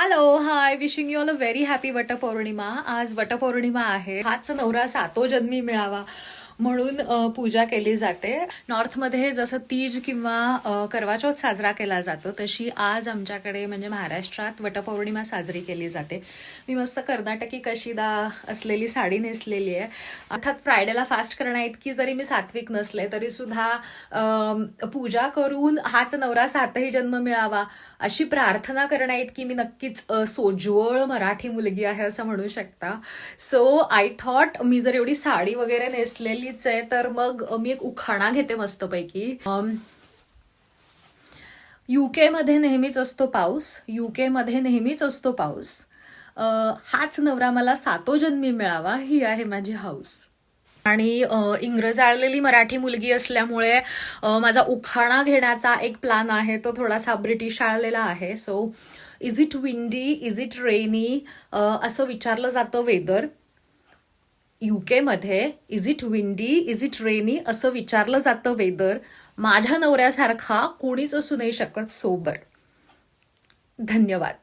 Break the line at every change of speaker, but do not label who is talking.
Hello hi wishing you all a very happy Vatpurnima आज वटपौर्णिमा आहे. हाच नवरा सातो जन्मी मिळावा. म्हणून पूजा केली जाते. नॉर्थमध्ये जसं तीज किंवा करवाचौथ साजरा केला जातो तशी आज आमच्याकडे म्हणजे महाराष्ट्रात वटपौर्णिमा साजरी केली जाते. मी मस्त कर्नाटकी कशीदा असलेली साडी नेसलेली आहे. अर्थात फ्रायडेला फास्ट करण्या इतकी जरी मी सात्विक नसले तरी सुद्धा पूजा करून हाच नवरा सातही जन्म मिळावा अशी प्रार्थना करण्या इतकी मी नक्कीच सोज्वळ मराठी मुलगी आहे असं म्हणू शकता. सो आय थॉट मी जर एवढी साडी वगैरे नेसलेली नेसलेलीच आहे तर मग मी एक उखाणा घेते मस्तपैकी. युके मध्ये नेहमीच असतो पाऊस. युके मध्ये नेहमीच असतो पाऊस. हाच नवरा मला सातो जन्मी मिळावा ही आहे माझी हाऊस. आणि इंग्रज आळलेली मराठी मुलगी असल्यामुळे माझा उखाणा घेण्याचा एक प्लॅन आहे तो थोडासा ब्रिटिश आळलेला आहे. So is it windy is it rainy असं विचारलं जातं weather. युकेमध्ये is it windy is it rainy असं विचारलं जातं वेदर. माझ्या नवऱ्यासारखा कोणीच असू नाही शकत सोबर धन्यवाद.